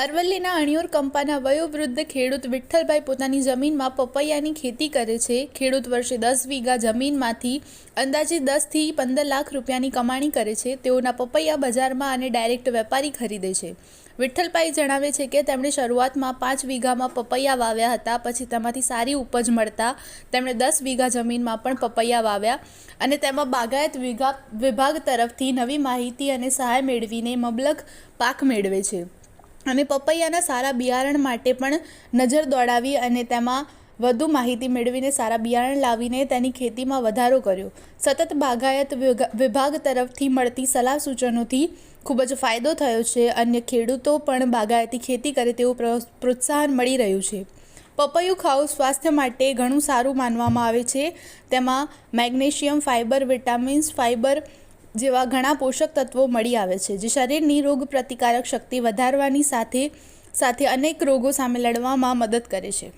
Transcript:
અરવલ્લીના અણિયોર કંપાના વયોવૃદ્ધ ખેડૂત વિઠ્ઠલભાઈ પોતાની જમીનમાં પપૈયાની ખેતી કરે છે. ખેડૂત વર્ષે દસ વીઘા જમીનમાંથી અંદાજે દસથી પંદર લાખ રૂપિયાની કમાણી કરે છે. તેઓના પપૈયા બજારમાં અને ડાયરેક્ટ વેપારી ખરીદે છે. વિઠ્ઠલભાઈ જણાવે છે કે તેમણે શરૂઆતમાં પાંચ વીઘામાં પપૈયા વાવ્યા હતા, પછી તેમાંથી સારી ઉપજ મળતા તેમણે દસ વીઘા જમીનમાં પણ પપૈયા વાવ્યા અને તેમાં બાગાયત વિભાગ તરફથી નવી માહિતી અને સહાય મેળવીને મબલક પાક મેળવે છે. અને પપૈયાના સારા બિયારણ માટે પણ નજર દોડાવી અને તેમાં વધુ માહિતી મેળવીને સારા બિયારણ લાવીને તેની ખેતીમાં વધારો કર્યો. સતત બાગાયત વિભાગ તરફથી મળતી સલાહ સૂચનોથી ખૂબ જ ફાયદો થયો છે. અન્ય ખેડૂતો પણ બાગાયતી ખેતી કરે તેવું પ્રો- પ્રોત્સાહન મળી રહ્યું છે. પપૈયું ખાવું સ્વાસ્થ્ય માટે ઘણું સારું માનવામાં આવે છે. તેમાં મેગ્નેશિયમ ફાઇબર વિટામિન્સ ફાઇબર જેવા ઘણા પોષક તત્વો મળી આવે છે, જે શરીરની રોગ પ્રતિકારક શક્તિ વધારવાની સાથે સાથે અનેક રોગો સામે લડવામાં મદદ કરે છે.